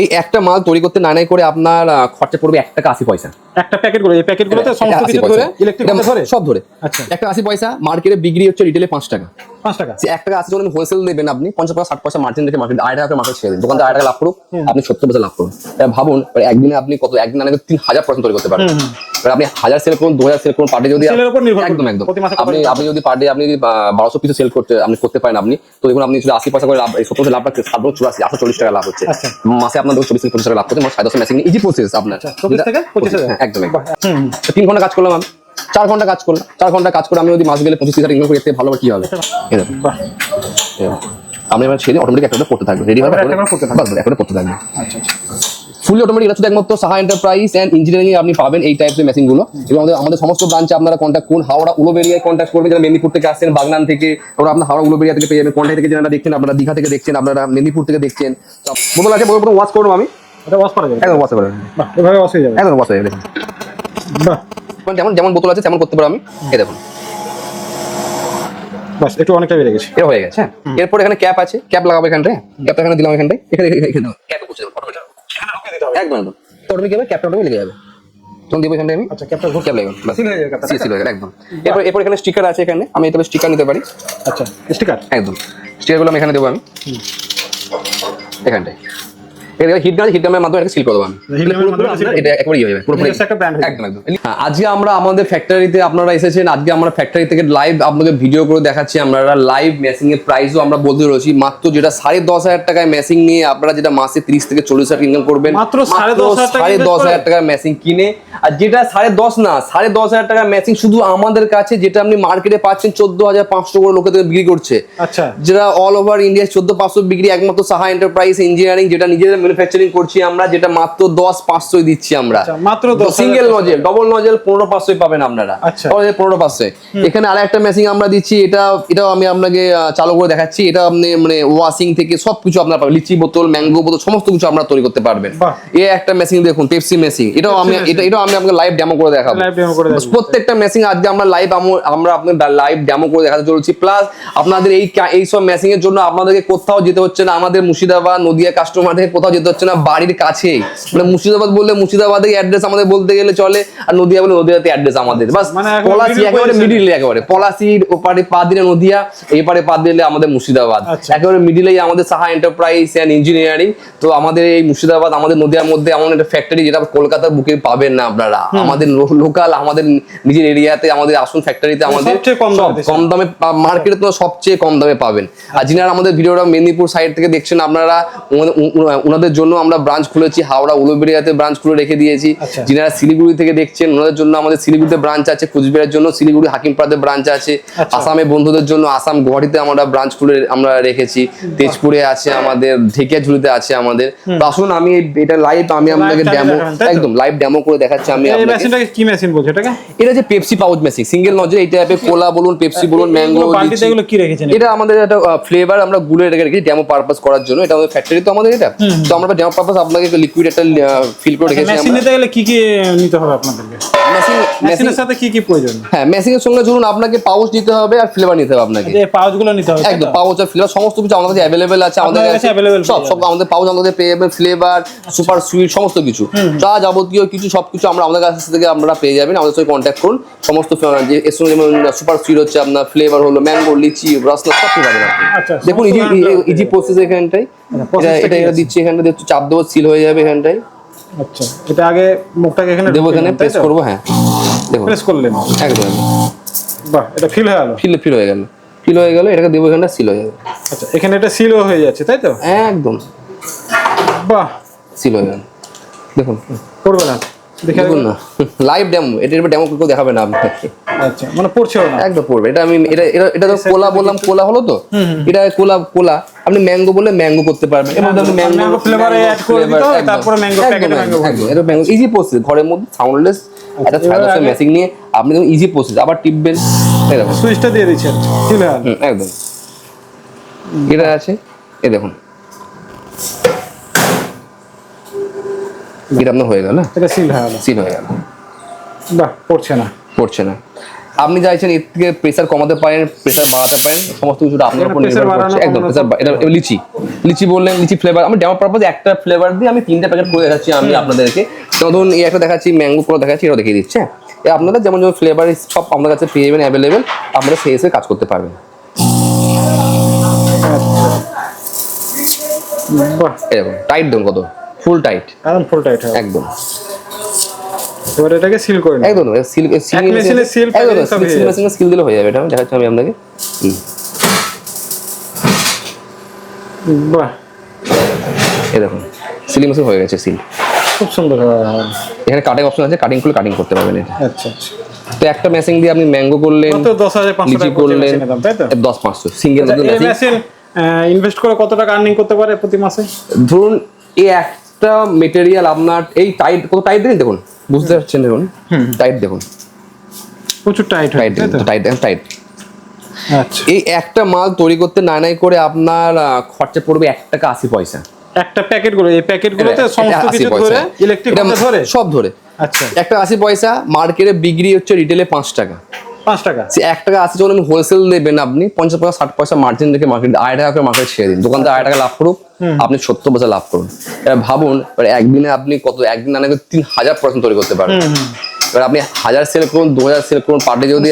এই একটা মাল তৈরি করতে নানাই নাই করে আপনার খরচা পড়বে এক টাকা আশি পয়সা। একটা প্যাকেট করে এই প্যাকেট গুলোতে সমস্ত কিছু ধরে ইলেকট্রিক ধরে? সব ধরে। আচ্ছা। একটা আশি পয়সা মার্কেটে বিক্রি হচ্ছে রিটেলে পাঁচ টাকা। পাঁচ টাকা। এক টাকা আশি যখন হোলসেল দেবেন আপনি পঞ্চাশ পয়সা ষাট পয়সা মার্জিন রেখে মার্কেট আড়াই টাকা মার্কেট ছেড়ে দিন। দোকানদার আড়াই টাকা লাভ করুক আপনি সত্তর পয়সা লাভ করুন। ভাবুন একদিনে আপনি কত একদিন আগে তিন হাজার পার্সেন্ট তৈরি করতে পারেন। আপনি হাজার সেল করুন দু হাজার সেল করুন পার যদি Sell এর উপর নির্ভর করবে। একদম একদম। প্রতি মাসে কত আপনি আপনি যদি পার ডে আপনি বারোশো পিস সেল করতে আপনি করতে পারেন আপনি তো দেখুন আপনি যদি আশি পয়সা করে লাভ সত্তর লাভ রাখছে সাত চুরাশি আটশো চল্লিশ টাকা লাভ হচ্ছে। আচ্ছা। মাসে আপনার থেকে পঁচিশ টাকা লাভ করতে আমার সাড়ে দশ মেশিন ইজি প্রসেস আপনার। হাজার হ্যাঁ, একদম একদম। তিন ঘণ্টা কাজ করলাম আমি। চার ঘণ্টা কাজ করলাম। চার ঘণ্টা কাজ করে আমি যদি মাস গেলে পঁচিশ হাজার ইনকাম করে এর ভালো কি হবে? এরকম। আপনি এবার ছেড়ে অটোমেটিক একটা করে পড়তে থাকবে। রেডি হবে একটা করে পড়তে থাকবে। আচ্ছা আচ্ছা। ফুলি অটোমেটিক এটা শুধু একমাত্র সাহা এন্টারপ্রাইজ অ্যান্ড ইঞ্জিনিয়ারিং আপনি পাবেন এই টাইপের মেশিনগুলো। এবং আমাদের আমাদের সমস্ত ব্রাঞ্চে আপনারা কন্ট্যাক্ট করুন। হাওড়া উলোবেরিয়ায় কন্ট্যাক্ট করবেন। যারা মেদিনীপুর থেকে আসছেন বাগনান থেকে ওরা আপনার হাওড়া উলোবেরিয়া থেকে পেয়ে যাবেন। কন্ট্যাক্ট থেকে যারা দেখছেন আপনারা দীঘা থেকে দেখছেন আপনারা মেদিনীপুর থেকে দেখছেন। বোতল আছে বোতল ওয়াশ করব আমি। এটা ওয়াশ করা যাবে। একদম ওয়াশ করে বাহ এভাবে ওয়াশ হয়ে যাবে। একদম ওয়াশ হয়ে যাবে। বাহ। যেমন যেমন বোতল আছে তেমন করতে পারো আমি। এই দেখুন। বাস একটু অনেকটা বেড়ে গেছে। এটা হয়ে গেছে হ্যাঁ। এরপর এখানে ক্যাপ আছে। ক্যাপ লাগাবো এখানটায়। ক্যাপটা এখানে দিলাম এখানটায়। এখানে এখানে- এখানে ক্যাপে যাবে automatic। একদম একদম। অটোমেটিক যাবে ক্যাপটা অটোমেটিক লেগে যাবে। তখন দিব এখানটায় আমি। আচ্ছা ক্যাপটা ক্যাপ লাগবে বাস। Seal হয়ে যাবে ক্যাপটা, সি সি লাগবে একদম। এরপর এরপর এখানে স্টিকার আছে এখানে। আমি এটা স্টিকার নিতে পারি। আচ্ছা স্টিকার? একদম। স্টিকারগুলো আমি এখানে দেবো আমি। এখানটায়। হিট গান হিট গানের মাধ্যমে এটা সিল করে দেবো আমি। Heat gun এর মাধ্যমে seal করে এটা একবারই ইয়ে হয়ে যাবে পুরোপুরি। Just একটা brand একদম একদম। আজকে আমরা আমাদের ফ্যাক্টরিতে আপনারা এসেছেন আজকে আমরা ফ্যাক্টরি থেকে লাইভ আপনাকে ভিডিও করে দেখাচ্ছি আমরা লাইভ মেশিং এর প্রাইসও আমরা বলতে রয়েছি মাত্র যেটা সাড়ে দশ হাজার টাকায় মেশিং নিয়ে আপনারা যেটা মাসে তিরিশ থেকে চল্লিশ হাজার ইনকাম করবেন মাত্র সাড়ে দশ হাজার টাকা সাড়ে invest দশ করে? হাজার টাকার মেশিং কিনে আর যেটা সাড়ে দশ না সাড়ে দশ হাজার টাকার মেশিং শুধু আমাদের কাছে যেটা আপনি মার্কেটে পাচ্ছেন চোদ্দ হাজার পাঁচশো করে লোকে থেকে বিক্রি করছে। আচ্ছা। যেটা অল ওভার ইন্ডিয়া চোদ্দ পাঁচশো বিক্রি একমাত্র সাহা এন্টারপ্রাইজ ইঞ্জিনিয়ারিং যেটা নিজেদের ম্যানুফ্যাকচারিং করছি আমরা যেটা মাত্র দশ পাঁচশোই দিচ্ছি আমরা। আচ্ছা, মাত্র সিঙ্গেল নজেল ডবল নজেল পনেরো পাঁচশোই পাবেন আপনারা। আচ্ছা। পনেরো পাঁচশোই। এখানে আর একটা মেশিন আমরা দিচ্ছি এটা এটাও আমি আপনাকে চালু করে দেখাচ্ছি। এটা আপনি মানে ওয়াশিং থেকে সবকিছু আপনার পাবেন। লিচি বোতল ম্যাঙ্গো বোতল সমস্ত কিছু আপনারা তৈরি করতে পারবেন। এই একটা মেশিন দেখুন পেপসি মেশিন এটাও আমি এটা এটাও আমি আপনাকে লাইভ ডেমো করে দেখাবো। প্রত্যেকটা মেশিন আজকে আমরা লাইভ আমরা আপনার লাইভ ডেমো করে দেখাতে চলছি। প্লাস আপনাদের এই এই সব মেশিং এর জন্য আপনাদেরকে কোথাও যেতে হচ্ছে না। আমাদের মুর্শিদাবাদ নদিয়া কাস্টমারদের কোথাও যেতে হচ্ছে না বাড়ির কাছেই মানে মুর্শিদাবাদ বললে মুর্শিদাবাদের অ্যাড্রেস আমাদের বলতে গেলে চলে আর নদিয়া বলে নদিয়াতে অ্যাড্রেস আমাদের। বাস মানে পলাশি একেবারে মিডিল একেবারে। পলাশির ওপারে পা দিলে নদিয়া এপারে পা দিলে আমাদের মুর্শিদাবাদ। আচ্ছা। একেবারে মিডিলেই আমাদের সাহা এন্টারপ্রাইজ অ্যান্ড ইঞ্জিনিয়ারিং তো আমাদের এই মুর্শিদাবাদ আমাদের নদিয়ার মধ্যে এমন একটা ফ্যাক্টরি যেটা কলকাতার বুকে পাবেন না আপনারা। আমাদের লোকাল আমাদের নিজের এরিয়াতে আমাদের আসুন ফ্যাক্টরিতে আমাদের সবচেয়ে কম দামে মার্কেটে তো সবচেয়ে কম দামে পাবেন। আর যিনারা আমাদের ভিডিওটা মেদিনীপুর সাইড থেকে দেখছেন আপনারা উনা- ওনাদের জন্য আমরা ব্রাঞ্চ খুলেছি হাওড়া উলুবেড়িয়াতে ব্রাঞ্চ খুলে রেখে দিয়েছি। আচ্ছা। যিনারা শিলিগুড়ি থেকে দেখছেন ওনাদের জন্য আমাদের শিলিগুড়িতে ব্রাঞ্চ আছে কুচবিহারের জন্য শিলিগুড়ি হাকিমপাড়াতে ব্রাঞ্চ আছে। আচ্ছা। আসামে বন্ধুদের জন্য আসাম গুয়াহাটিতে আমরা ব্রাঞ্চ খুলে আমরা রেখেছি। তেজপুরে আছে আমাদের ঢেকিয়াঝুড়িতে আছে আমাদের। আসুন আমি এটা লাইভ আমি আপনাকে ডেমো? একদম লাইভ ডেমো করে দেখাচ্ছি আমি এই আপনাকে। মেশিনটাকে কি মেশিন বলছো এটাকে? এটা যে Pepsi pouch machine single nozzle এই টাইপের কোলা বলুন পেপসি বলুন ম্যাঙ্গো এগুলো কি রেখেছেন? এটা আমাদের একটা ফ্লেভার আমরা গুলে রেখে রেখেছি ডেমো পারপাস করার জন্য। এটা আমাদের ফ্যাক্টরি তো আমাদের এটা। আমরা ডেমো পারপাস আপনাকে লিকুইড একটা ফিল করে রেখেছি মেশিন নিতে গেলে কি কি নিতে হবে আপনাদেরকে? মেশিন মেশিন মেশিনের সাথে কি কি প্রয়োজন? হ্যাঁ মেশিনের সঙ্গে ধরুন আপনাকে পাউচ নিতে হবে আর ফ্লেভার নিতে হবে আপনাকে। যে পাউচগুলো নিতে হবে একদম? পাউচ আর ফ্লেভার সমস্ত কিছু আমাদের কাছে অ্যাভেলেবেল আছে আমাদের কাছে কাছে available সব সব আমাদের পাউচ আমাদের পেয়ে যাবেন ফ্লেভার সুপার সুইট সমস্ত কিছু। যা যাবতীয় কিছু সবকিছু আমরা আমাদের কাছ থেকে আমরা পেয়ে যাবেন আমাদের সঙ্গে কন্ট্যাক্ট করুন। সমস্ত flavor, যে এর সঙ্গে যেমন সুপার সুইট হচ্ছে আপনার ফ্লেভার হলো ম্যাঙ্গো লিচি রসনা সব কিছু পাবেন আপনি আচ্ছা, দেখুন ইজি ইজি প্রসেস এখানটাই এটা এটা? দিচ্ছি এখানটা দিচ্ছি চাপ দেবো সিল হয়ে যাবে এখানটায়। আচ্ছা এটা আগে মুখটাকে এখানে দেবো এখানে প্রেস করব হ্যাঁ। দেখুন প্রেস করলেন। একদম। বাহ এটা ফিল হয়ে গেল। ফিল ফিল হয়ে গেল। ফিল হয়ে গেল এটাকে দেবো এখানটা সিল হয়ে যাবে। আচ্ছা এখানে এটা সিলও হয়ে যাচ্ছে তাই তো? একদম। বাহ। সিল হয়ে গেল। দেখুন। করবে না। দেখে দেখুন না। লাইভ ডেমো এটা এবার ডেমো কেউ দেখাবে না আপনাকে। আচ্ছা মানে পড়ছেও না। একদম পড়বে। এটা আমি এটা এটা এটা তো কোলা বললাম কোলা হলো তো? এটা কোলা কোলা। আপনি ম্যাঙ্গো বললে ম্যাঙ্গো করতে পারবেন। এর মধ্যে আপনি ম্যাঙ্গো flavor add করে দিতে হবে, তারপরে এ mango একদম। এটা ম্যাঙ্গো ইজি প্রসেস ঘরের মধ্যে সাউন্ডলেস একটা এবার সাইড নিয়ে আপনি দেখুন ইজি প্রসেস আবার টিপবেন। দেখুন। সুইচটা দিয়ে দিচ্ছেন। হয়ে গেল হুম, একদম। এটা আছে। এই দেখুন। আপনার হয়ে গেল এটা সিল হয়ে গেল। সিল হয়ে গেল। বাহ পড়ছে না। পড়ছে না। আপনি চাইছেন এর থেকে প্রেসার কমাতে পারেন প্রেসার বাড়াতে পারেন সমস্ত কিছুটা আপনার উপর নির্ভর করছে। একদম প্রেসার এটা লিচি। লিচি বললেন লিচি ফ্লেভার আমি ডেমো পারপাস একটা ফ্লেভার দিয়ে আমি তিনটা প্যাকেট করে দেখাচ্ছি আমি আপনাদেরকে। ধরুন এই একটা দেখাচ্ছি ম্যাঙ্গো করে দেখাচ্ছি এটাও দেখিয়ে দিচ্ছে হ্যাঁ? আপনারা যেমন যেমন ফ্লেভার সব আপনার কাছে পেয়ে যাবেন অ্যাভেলেবেল আপনারা সেই হিসেবে কাজ করতে পারবেন। বাহ এরকম টাইট দেখুন কত? Full tight. একদম ফুল টাইট হবে একদম। এবার এটাকে সিল করে নিন একদম সিল্ক এক machine এ seal packaging সব হয়ে যাচ্ছে। মেশিনে স্কিল দিলে হয়ে যাবে এটা দেখাচ্ছি আমি আপনাকে। বাহ। এই দেখুন সিলিং মেশিন হয়ে গেছে সিল খুব সুন্দর হবে হ্যাঁ। এখানে কাটিং অপশন আছে কাটিং করলে কাটিং করতে পারবেন এটা। আচ্ছা আচ্ছা। তো একটা মেশিং দিয়ে আপনি ম্যাঙ্গো করলেন লিচি করলেন তাই তো? দশ পাঁচশো সিঙ্গেল মেশিন মেশিন ইনভেস্ট করে কত টাকা আর্নিং করতে পারে প্রতি মাসে? ধরুন এই একটা মেটেরিয়াল আপনার এই টাইট কত টাইট দেখুন? দেখুন বুঝতে পারছেন দেখুন? টাইট দেখুন। প্রচুর টাইট টাইট টাইট টাইট আচ্ছা। এই একটা মাল তৈরি করতে নাই নাই করে আপনার খরচা পড়বে এক টাকা আশি পয়সা। একটা প্যাকেটগুলো এই প্যাকেট গুলোতে সমস্ত কিছু ধরে ইলেকট্রিক ধরে? সব ধরে। আচ্ছা। একটা আশি পয়সা মার্কেটে বিক্রি হচ্ছে রিটেলে পাঁচ টাকা। পাঁচ টাকা। সে এক টাকা আশি যখন আপনি হোলসেল দেবেন আপনি পঞ্চাশ পয়সা ষাট পয়সা মার্জিন রেখে মার্কেট আড়াই টাকা করে মার্কেট ছেড়ে দিন। দোকানদার আড়াই টাকা লাভ করুক আপনি সত্তর পয়সা লাভ করুন। এবার ভাবুন একদিনে আপনি কত একদিন আনাকে তিন হাজার পার্সেন্ট তৈরি করতে পারবেন। এবার আপনি হাজার সেল করুন দু হাজার সেল করুন পার ডে যদি।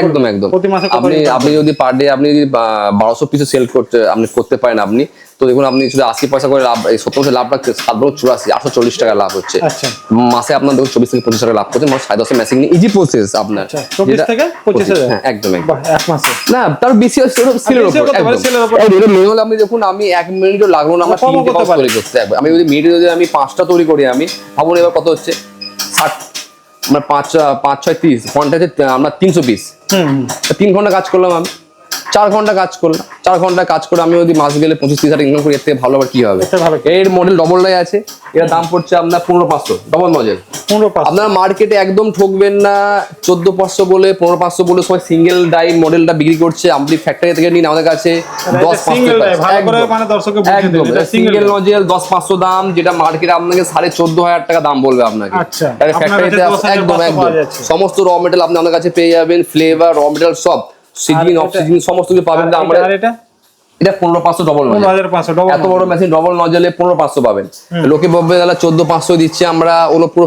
একদম একদম। মাসে আপনি আপনি যদি পার ডে আপনি যদি বারোশো পিসে সেল করতে আপনি করতে পারেন আপনি তো দেখুন আপনি যদি আশি পয়সা করে লাভ এই সত্তর পয়সা লাভ রাখছে সাত বছর চুরাশি আটশো চল্লিশ টাকা লাভ হচ্ছে। আচ্ছা। মাসে আপনার দেখুন চব্বিশ থেকে পঁচিশ টাকা লাভ করছে মানে সাড়ে দশে মেশিং ইজি প্রসেস আপনার। আচ্ছা, 24 যেটা- থেকে 25,000? হ্যাঁ একদম মাসে। না তার বেশি manual আপনি দেখুন আমি এক মিনিটও লাগল না আমার তিনটে। তৈরি করতে আমি যদি মিনিটে যদি আমি পাঁচটা তৈরি করি আমি ভাবুন এবার কত হচ্ছে? ষাট আমার পাঁচ পাঁচ ছয় তিরিশ ঘণ্টা হচ্ছে আমরা তিনশো পিস। তিন ঘণ্টা কাজ করলাম আমি চার ঘণ্টা কাজ করলাম। চার ঘণ্টা কাজ করে আমি যদি মাস গেলে পঁচিশ তিরিশ হাজার ইনকাম করি এর থেকে ভালো আবার কি হবে? এর মডেল ডবল ডবলটাই আছে। এর দাম পড়ছে আপনার পনেরো পাঁচশো ডবল মডেল পনেরো আপনার মার্কেটে একদম ঠকবেন না চোদ্দ পাঁচশো বলে পনেরো পাঁচশো বলে সবাই সিঙ্গেল ডাই মডেলটা বিক্রি করছে। আপনি ফ্যাক্টরি থেকে নিন আমাদের কাছে। দশ সিঙ্গেল পাঁচশো মানে সিঙ্গেল সিঙ্গেল নজেল দশ পাঁচশো দাম যেটা মার্কেটে আপনাকে সাড়ে চোদ্দ হাজার টাকা দাম বলবে আপনাকে। আচ্ছা, ফ্যাক্টরিতে একদম একদম। সমস্ত র মেটেরিয়াল আপনি আমাদের কাছে পেয়ে যাবেন ফ্লেভার র মেটেরিয়াল সব। সিজিং অফ সিজিং সমস্ত কিছু পাবেন না আমরা এটা এটা? পনেরো পাঁচশো ডবল এত বড় মেশিন ডবল নজলে পনেরো পাঁচশো পাবেন। লোকে বলবে তাহলে চোদ্দ পাঁচশো দিচ্ছে আমরা ওগুলো পুরো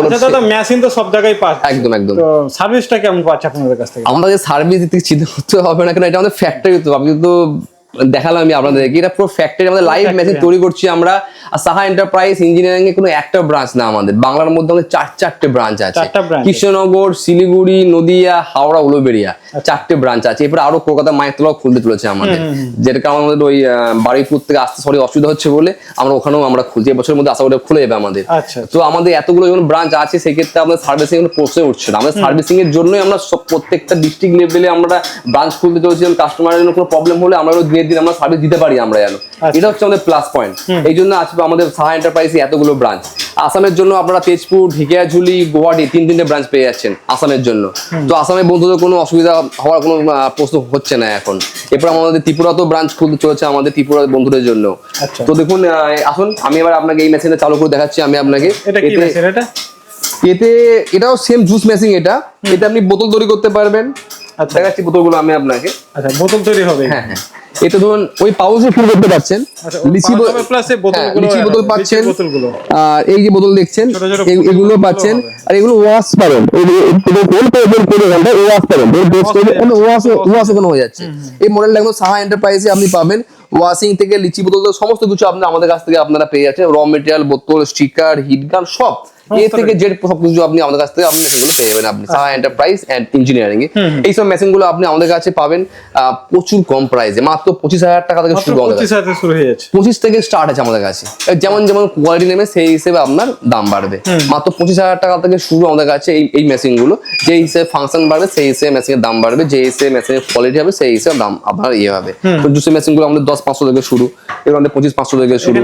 আচ্ছা দাদা মেশিন তো সব জায়গায় পাচ্ছে। একদম একদম। তো সার্ভিসটা কেমন পাচ্ছে আপনাদের কাছ থেকে? আমাদের সার্ভিস দিতে চিন্তা করতে হবে না কেন? এটা আমাদের ফ্যাক্টরি তো আপনি তো দেখালাম আমি আপনাদেরকে। এটা পুরো ফ্যাক্টরি আমাদের লাইভ মেশিন হ্যাঁ। তৈরি করছি আমরা। আর সাহা এন্টারপ্রাইজ ইঞ্জিনিয়ারিং এ কোনো একটা ব্রাঞ্চ না আমাদের। বাংলার মধ্যে আমাদের চার চারটে ব্রাঞ্চ আছে। কৃষ্ণনগর শিলিগুড়ি নদিয়া হাওড়া উলুবেড়িয়া চারটে ব্রাঞ্চ আছে। এরপর আরও কলকাতা মায়েরতলাও খুলতে চলেছে আমাদের। যেটা কারণে আমাদের ওই বারুইপুর থেকে আসতে সরি অসুবিধা হচ্ছে বলে আমরা ওখানেও আমরা খুলছি এবছরের মধ্যে আশা করি খুলে যাবে আমাদের। আচ্ছা তো আমাদের এতগুলো যখন ব্রাঞ্চ আছে সেক্ষেত্রে আমাদের সার্ভিসিং এর প্রশ্নই উঠছে না। আমাদের সার্ভিসিং এর জন্যই আমরা সব প্রত্যেকটা ডিস্ট্রিক্ট লেভেলে আমরা ব্রাঞ্চ খুলতে চলেছি। কাস্টমারের জন্য কোনো প্রবলেম হলে আমরা দিনের দিন আমরা সার্ভিস দিতে পারি আমরা যেন। এটা হচ্ছে আমাদের প্লাস পয়েন্ট এই জন্য আজকে আমাদের সাহা এন্টারপ্রাইজে এতগুলো ব্রাঞ্চ আসামের জন্য আপনারা তেজপুর ঢিকিয়াঝুলি গুয়াহাটি তিন তিনটে ব্রাঞ্চ পেয়ে যাচ্ছেন আসামের জন্য। তো আসামের বন্ধুদের কোনো অসুবিধা হওয়ার কোনো প্রশ্ন হচ্ছে না এখন। এরপর আমাদের ত্রিপুরাতেও ব্রাঞ্চ খুলতে চলেছে আমাদের ত্রিপুরা বন্ধুদের জন্য। আচ্ছা। তো দেখুন আসুন আমি এবার আপনাকে এই মেশিনটা চালু করে দেখাচ্ছি আমি আপনাকে। এটা কি এতে- মেশিন এটা? এতে এটাও সেম জুস মেশিন এটা। এতে আপনি বোতল তৈরি করতে পারবেন। আচ্ছা। দেখাচ্ছি বোতলগুলো আমি আপনাকে। আচ্ছা বোতল তৈরি হবে। হ্যাঁ হ্যাঁ। এটা ধরুন ওই পাউচে ফিল করতে পারছেন। আচ্ছা লিচি হ্যাঁ, লিচি বোতল পাচ্ছেন। আর এই যে বোতল দেখছেন এগুলো পাচ্ছেন। আর এগুলো ওয়াশ পাবেন। ওয়াশ পাবেন। ওয়াশ ওয়াশ ওখানে হয়ে যাচ্ছে। এই মডেলটা একদম সাহা এন্টারপ্রাইজে আপনি পাবেন। ওয়াশিং থেকে লিচি বোতল সমস্ত কিছু আপনি আমাদের কাছ থেকে আপনারা পেয়ে যাচ্ছেন। র মেটেরিয়াল বোতল স্টিকার হিট গান সব। এ থেকে জেড সব কিছু আপনি আমাদের কাছ থেকে আপনি মেশিনগুলো পেয়ে যাবেন আপনি। সাহা এন্টারপ্রাইজ ইঞ্জিনিয়ারিং এ এইসব মেশিনগুলো আপনি আমাদের কাছে পাবেন প্রচুর কম প্রাইসে মাত্র পঁচিশ হাজার টাকা থেকে শুরু হয়ে যাচ্ছে। পঁচিশ থেকে স্টার্ট আছে আমাদের কাছে। যেমন যেমন কোয়ালিটি নেবে সেই হিসেবে আপনার দাম বাড়বে। মাত্র পঁচিশ হাজার টাকা থেকে শুরু আমাদের কাছে এই এই মেশিনগুলো যে হিসেবে ফাংশন বাড়বে সেই হিসেবে মেশিনের দাম বাড়বে। যে হিসেবে মেশিনের কোয়ালিটি হবে সেই হিসেবে দাম আপনার ইয়ে হবে। তো জুসের মেশিনগুলো আমাদের দশ পাঁচশো থেকে শুরু। এগুলো আমাদের পঁচিশ পাঁচশো থেকে শুরু।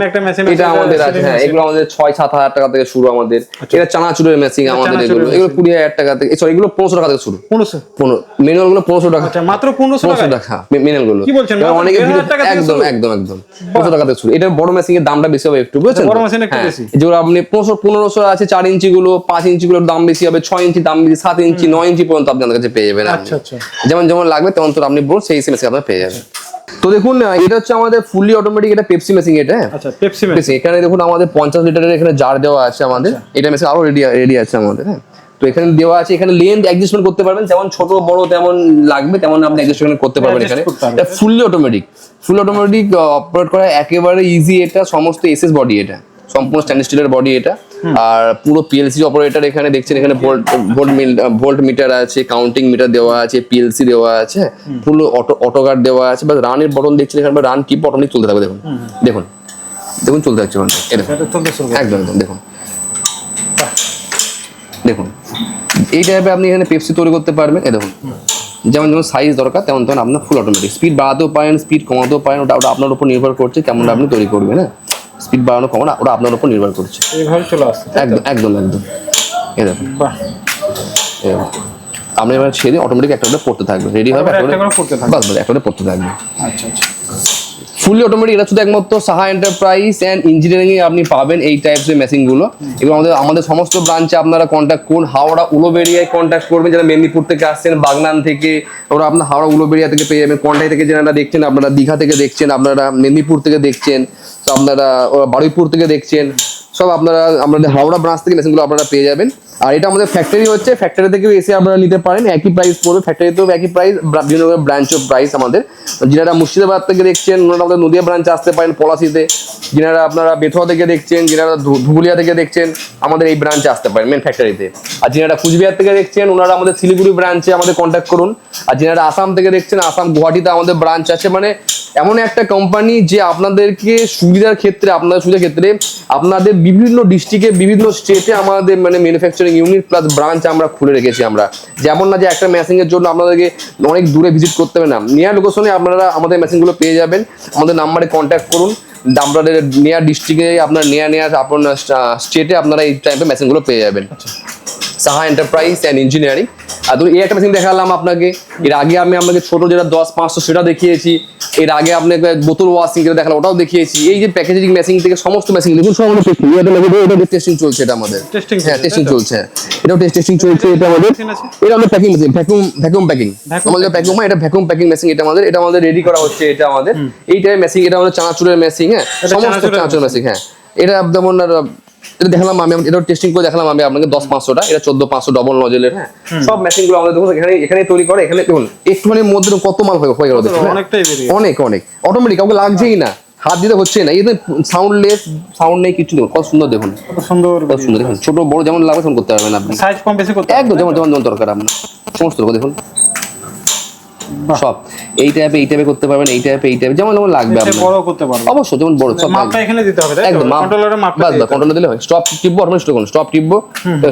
এটা আমাদের আছে হ্যাঁ এগুলো আমাদের ছয় সাত হাজার টাকা থেকে শুরু আমাদের। এটা চানাচুরের মেশিন আমাদের আচ্ছা। এগুলো। এগুলো কুড়ি হাজার টাকা থেকে সরি এগুলো পনেরোশো টাকা থেকে শুরু। পনেরোশো? পনেরো ম্যানুয়ালগুলো পনেরোশো টাকা। আচ্ছা মাত্র পনেরোশো টাকা। টাকা গুলো অনেকে একদম একদম একদম। পনেরোশো টাকা থেকে শুরু। এটা বড় মেশিন এর দামটা বেশি হবে একটু বুঝছেন বড় তো? একটু হ্যাঁ, বেশি। যেগুলো আপনি পনেরোশো পনেরোশো আছে চার ইঞ্চি গুলো পাঁচ ইঞ্চি গুলোর দাম বেশি হবে ছয় ইঞ্চি দাম বেশি সাত ইঞ্চি নয় ইঞ্চি পর্যন্ত আপনাদের কাছে পেয়ে যাবেন। আচ্ছা আচ্ছা। যেমন যেমন লাগবে তেমন তো আপনি বলুন সেই মেশিন আপনার পেয়ে যাবেন। তো দেখুন এটা হচ্ছে আমাদের ফুললি অটোমেটিক এটা পেপসি মেশিন এটা আচ্ছা পেপসি ঠিক এখানে দেখুন আমাদের পঞ্চাশ লিটারের এখানে জার দেওয়া আছে আমাদের। আচ্ছা। এটা মেশিন আরও রেডি রেডি আছে আমাদের হ্যাঁ? তো এখানে দেওয়া আছে এখানে লেন্থ অ্যাডজাস্টমেন্ট করতে পারবেন যেমন ছোট বড় তেমন লাগবে তেমন আপনি অ্যাডজাস্টমেন্ট করতে পারবেন এখানে। এটা fully automatic full automatic operate করা একেবারে ইজি এটা সমস্ত এসএস বডি এটা। সম্পূর্ণ স্ট্যান্ডার্ড স্টিলের বডি এটা। আর পুরো পিএলসি অপারেটর এখানে দেখছেন এখানে ভোল্ট ভোল্ট ভোল্ট মিটার আছে কাউন্টিং মিটার দেওয়া আছে পিএলসি দেওয়া আছে পুরো অটো অটো গার্ড দেওয়া আছে বা রানের বটন দেখছেন এখানে রান টিপ অটোমেটিক চলতে থাকবে দেখুন। দেখুন দেখুন চলতে থাকছে একদম একদম দেখুন। দেখুন এই টাইপে আপনি এখানে পেপসি তৈরি করতে পারবেন এই দেখুন। যেমন যেমন সাইজ দরকার তেমন তেমন আপনার ফুল অটোমেটিক স্পিড বাড়াতেও পারেন স্পিড কমাতেও পারেন ওটা ওটা আপনার উপর নির্ভর করছে কেমন আপনি তৈরি করবেন হ্যাঁ। স্পিড বাড়ানো কমানো ওটা আপনার উপর নির্ভর করছে। এইভাবে চলে আসছে একদম একদম একদম। এই দেখুন। আপনি এবার ছেড়ে অটোমেটিক একটা করে পড়তে থাকবে। রেডি হবে? একটা করে পড়তে থাকবে। বাস বাস একটা করে পড়তে থাকবে। আচ্ছা আচ্ছা। ফুললি অটোমেটিক এটা শুধু একমাত্র সাহা এন্টারপ্রাইজ অ্যান্ড ইঞ্জিনিয়ারিং এ আপনি পাবেন এই টাইপস এর মেশিনগুলো। এবং আমাদের আমাদের সমস্ত ব্রাঞ্চে আপনারা কন্ট্যাক্ট করুন। হাওড়া উলোবেরিয়ায় কন্ট্যাক্ট করবেন যারা মেদিনীপুর থেকে আসছেন বাগনান থেকে। ওরা আপনার হাওড়া উলোবেরিয়া থেকে পেয়ে যাবেন। কন্টাই থেকে যারা দেখছেন আপনারা দীঘা থেকে দেখছেন আপনারা মেদিনীপুর থেকে দেখছেন। তো আপনারা বারুইপুর থেকে দেখছেন। সব আপনারা আমাদের হাওড়া ব্রাঞ্চ থেকে মেশিনগুলো আপনারা পেয়ে যাবেন। আর এটা আমাদের ফ্যাক্টরি হচ্ছে। ফ্যাক্টরি থেকে এসে আপনারা নিতে পারেন। একই প্রাইস পড়বে। ফ্যাক্টরিতেও একই প্রাইস বিভিন্ন ব্রাঞ্চ অফ প্রাইস আমাদের। যারা মুর্শিদাবাদ থেকে দেখছেন, ওনারা আমাদের নদিয়া ব্রাঞ্চে আসতে পারেন, পলাশিতে। যারা আপনারা বেথুয়া থেকে দেখছেন ধু- ধুবুলিয়া থেকে দেখছেন, আমাদের এই ব্রাঞ্চে আসতে পারেন মেন ফ্যাক্টরিতে আর যারা কুচবিহার থেকে দেখছেন, ওনারা আমাদের শিলিগুড়ি ব্রাঞ্চে আমাদের কন্ট্যাক্ট করুন। আর যারা আসাম থেকে দেখছেন, আসাম, গুয়াহাটিতে আমাদের ব্রাঞ্চ আছে। মানে এমন একটা কোম্পানি যে আপনাদেরকে সুবিধার ক্ষেত্রে, আপনাদের সুবিধার ক্ষেত্রে আপনাদের বিভিন্ন ডিস্ট্রিক্টে বিভিন্ন স্টেটে আমাদের মানে ম্যানুফ্যাকচারিং ইউনিট প্লাস ব্রাঞ্চ আমরা খুলে রেখেছি আমরা। যেমন না যে একটা মেশিং এর জন্য আপনাদেরকে অনেক দূরে ভিজিট করতে হবে না। নিয়ার লোকেশনে আপনারা আমাদের মেশিনগুলো পেয়ে যাবেন। আমাদের নাম্বারে কন্ট্যাক্ট করুন। আপনাদের নিয়ার ডিস্ট্রিক্টে আপনার নিয়ার নিয়ার আপনার স্টেটে আপনারা এই টাইপের মেশিনগুলো পেয়ে যাবেন। সাহা এন্টারপ্রাইজ অ্যান্ড ইঞ্জিনিয়ারিং আর ধরুন এই একটা মেশিন দেখালাম আপনাকে। এর আগে আমি আপনাকে ছোট যেটা দশ পাঁচশো সেটা দেখিয়েছি। এর আগে আপনাকে বোতল ওয়াশিং যেটা দেখালাম ওটাও দেখিয়েছি। এই যে প্যাকেজিং মেশিন থেকে সমস্ত মেশিন দেখুন সব এটা টেস্টিং চলছে এটা আমাদের। হ্যাঁ টেস্টিং? চলছে। এটাও টেস্টিং চলছে এটা আমাদের। এটা আমাদের packing machine vacuum vacuum packing আমাদের ভ্যাকুম এটা ভ্যাকুম প্যাকিং মেশিন এটা আমাদের এটা আমাদের রেডি করা হচ্ছে এটা আমাদের। এইটাই মেশিন এটা আমাদের চানাচুরের মেশিন হ্যাঁ। এটা সমস্ত চানাচুরের মেশিন হ্যাঁ। এটা যেমন এটা দেখালাম আমি এটা টেস্টিং করে দেখালাম আমি আপনাকে দশ পাঁচশোটা এটা চোদ্দ পাঁচশো ডবল নজেলের হ্যাঁ। সব মেশিনগুলো আমাদের দেখুন এখানে এখানে তৈরি করে এখানে দেখুন একটুখানির মধ্যে কত মাল হয়ে গেল দেখুন, হ্যাঁ? অনেক অনেক। অটোমেটিক কাউকে লাগছেই না। হাত দিতে হচ্ছে না। এতে সাউন্ডলেস সাউন্ড নেই কিছু দেখুন কত সুন্দর দেখুন। কত সুন্দর কত সুন্দর দেখুন। ছোট বড় যেমন লাগবে তেমন করতে পারবেন আপনি। সাইজ কম বেশি করতে একদম যেমন যেমন যেমন দরকার আপনার। সমস্ত দেখুন। সব। এই টাইপে এই টাইপে করতে পারবেন এই টাইপে এই টাইপে যেমন যেমন লাগবে এটা আপনার। বড় করতে পারব অবশ্যই যেমন বড় সব মাপটা এখানে দিতে হবে তাই একদম কন্ট্রোলারে মাপটা বাস বাস কন্ট্রোল দিলে হয়। স্টপ টিপবো আপনার স্টপ করুন। স্টপ টিপবো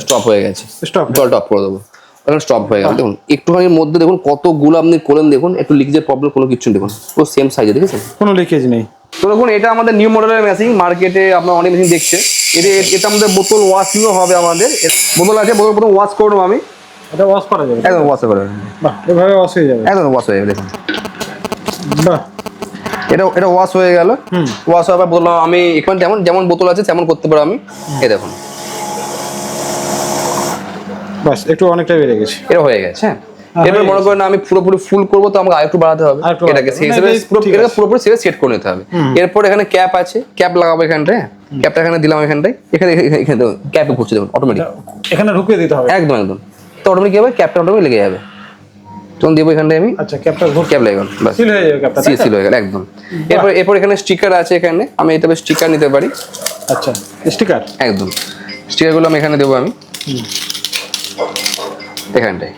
স্টপ হয়ে গেছে। স্টপ অফ করে দেবো। এখন স্টপ হয়ে গেল। দেখুন একটুখানির মধ্যে দেখুন কতগুলো আপনি করলেন দেখুন একটু লিকেজের প্রবলেম কোনো কিছু দেখুন। পুরো সেম সাইজে দেখেছেন? কোনো লিকেজ নেই। তো দেখুন এটা আমাদের নিউ মডেলের মেশিন মার্কেটে আপনার অনেক মেশিন দেখছে এটা এটা আমাদের বোতল ওয়াশিংও হবে আমাদের। বোতল আছে বোতল প্রথম ওয়াশ করব আমি। এটা ওয়াশ করা যাবে একদম ওয়াশ করে বাহ এভাবে ওয়াশ হয়ে যাবে একদম ওয়াশ হয়ে যাবে দেখুন বাহ এটা এটা ওয়াশ হয়ে গেল ওয়াশ হওয়ার পর বোতল আমি এখানে যেমন যেমন বোতল আছে তেমন করতে পারো আমি এই দেখুন বাস একটু অনেকটা বেড়ে গেছে এটা হয়ে গেছে হ্যাঁ হ্যাঁ, এরপর মনে করেন আমি পুরোপুরি ফুল করব তো আমাকে আরেকটু বাড়াতে হবে এটাকে সেই। হিসেবে এটাকে। পুরোপুরি সেভাবে সেট করে নিতে হবে এরপর এখানে ক্যাপ আছে ক্যাপ লাগাবো এখানটায় ক্যাপটা এখানে দিলাম এখানটায় এখানে এখানে- এখানে ক্যাপে ঘুরছে দেখুন অটোমেটিক এখানে ঢুকিয়ে দিতে হবে একদম একদম তো অটোমেটিক কি হবে? ক্যাপটা অটোমেটিক লেগে যাবে। তখন দেবো এখানটায় আমি। আচ্ছা ক্যাপটা ক্যাপ লেগে গেল বাস সিল হয়ে যাবে ক্যাপটা সিল হয়ে গেল একদম। এরপর এরপর এখানে স্টিকার আছে এখানে। আমি এটা স্টিকার নিতে পারি। আচ্ছা স্টিকার একদম। স্টিকারগুলো আমি এখানে দেবো আমি। এখানটায়।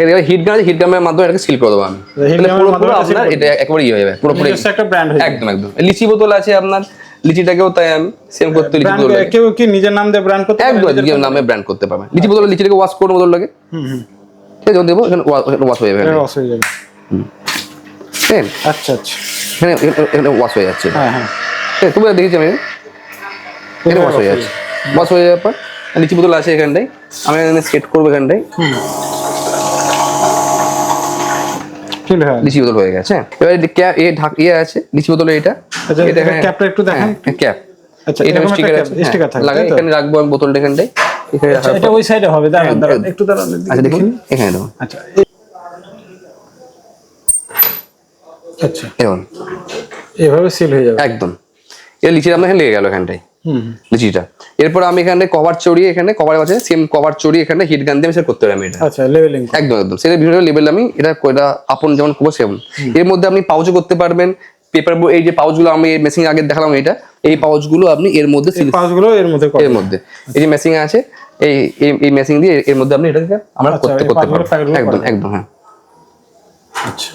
এর হিট গান হিট গানের মাধ্যমে এটাকে সিল করে দেবো আমি। Heat তাহলে gun এর পুরো মাধ্যমে পুরো এটা seal আপনার এটা ইয়ে হয়ে যাবে পুরোপুরি একটা ব্র্যান্ড একদম একদম। লিচি বোতল আছে আপনার। লিচিটাকেও তাই আমি সেম করতে লিচি বোতল লাগে। কেউ কি নিজের নাম দিয়ে ব্র্যান্ড করতে? একদম নিজের নামে ব্র্যান্ড করতে পারবেন লিচি বোতল লিচিটাকে ওয়াশ করব বোতল লাগে। হুম হুম। ঠিক আছে দেবো এখানে ওয়াশ হয়ে যাবে। loss হয়ে যাবে। ঠিক আচ্ছা আচ্ছা। এখানে এখানে ওয়াশ হয়ে যাচ্ছে। হ্যাঁ হ্যাঁ। তুমি দেখেছি আমি? এখানে ওয়াশ হয়ে যাচ্ছে। বাস হয়ে যাওয়ার পর লিচি বোতল আছে এখানটায়। আমি এখানে সেট করব এখানটায়। ফিল হয় লিচি বোতল হয়ে গেছে এবার এই ক্যাপ এ ঢাক ইয়ে আছে লিচি বোতলে এটা। আচ্ছা, এটা ক্যাপটা একটু দেখান। ক্যাপ। আচ্ছা, এটা স্টিকার আছে। হ্যাঁ, থাকে, লাগাই এখানে রাখব আমি বোতলটা এখানটায় এখানে আচ্ছা, এটা ওই সাইডে হবে দাঁড়ান হ্যাঁ, দাঁড়ান একটু দাঁড়ান আচ্ছা দেখুন এখানে দেবো আচ্ছা আচ্ছা। এভাবে সিল হয়ে যাবে। একদম। লিচিটা আপনার এখানে লেগে গেল এখানটায়। লিচিটা এরপর আমি এখানে কভার চড়িয়ে এখানে কভার আছে সেম কভার চড়িয়ে এখানে হিট গান দিয়ে আমি সেট করতে পারি আমি এটা। আচ্ছা লেভেলিং একদম একদম। সেটা বিভিন্ন লেভেল আমি এটা এটা আপন যেমন করব সেমন। এর মধ্যে আপনি পাউচও করতে পারবেন। পেপার এই যে পাউচগুলো আমি মেশিন আগে দেখালাম এটা এই পাউচগুলো আপনি এর মধ্যে এই পাঁচগুলো এর মধ্যে এর মধ্যে। এই যে মেশিং আছে এই এই- এই মেশিং দিয়ে এর মধ্যে আপনি এটাকে আমরা আচ্ছা, করতে করতে পাঁচগুলো পারব। একদম একদম হ্যাঁ। আচ্ছা।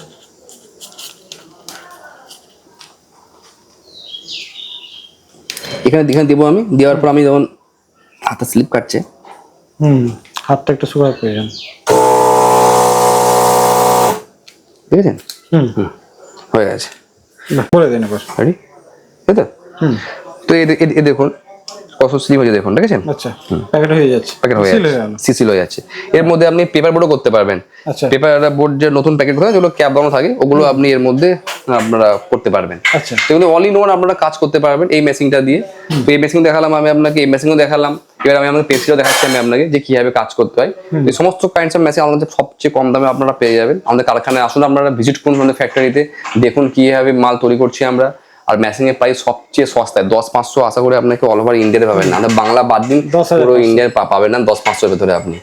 এখানে এখানে দেবো আমি। দেওয়ার পর আমি যেমন হাতে স্লিপ কাটছে। হুম হাতটা একটু শুকার প্রয়োজন বুঝেছেন হুম। হয়ে গেছে। বলে দিন এবার। রেডি তাই তো? হুম। তো এই দে- এই- এই দেখুন কত স্লিপ হয়েছে দেখুন দেখেছেন? আচ্ছা প্যাকেট হয়ে যাচ্ছে। প্যাকেট হয়ে যাচ্ছে। সিসিল হয়ে যাচ্ছে। এর মধ্যে আপনি পেপার বোর্ডও করতে পারবেন। আচ্ছা। পেপার বোর্ড যে নতুন প্যাকেট হয় যেগুলো ক্যাপ বানানো থাকে ওগুলো আপনি এর মধ্যে আপনারা করতে পারবেন। আচ্ছা। সেগুলো অল ইন ওয়ান আপনারা কাজ করতে পারবেন এই মেশিনটা দিয়ে। তো এই মেশিন দেখালাম আমি আপনাকে এই মেশিনও দেখালাম। এবার আমি আমাকে পেন্সিলও দেখাচ্ছি আমি আপনাকে যে কীভাবে কাজ করতে হয়। এই সমস্ত কাইন্ডস অফ মেশিন আমাদের সবচেয়ে কম দামে আপনারা পেয়ে যাবেন। আমাদের কারখানায় আসুন আপনারা ভিজিট করুন আমাদের ফ্যাক্টরিতে দেখুন কীভাবে মাল তৈরি করছি আমরা। আর মেশিন এর প্রাইস সবচেয়ে সস্তায় দশ পাঁচশো আশা করে আপনাকে অল ওভার ইন্ডিয়াতে পাবেন না। আমাদের বাংলা বাদ দিন পুরো ইন্ডিয়ার পাবেন না দশ পাঁচশোর ভেতরে আপনি।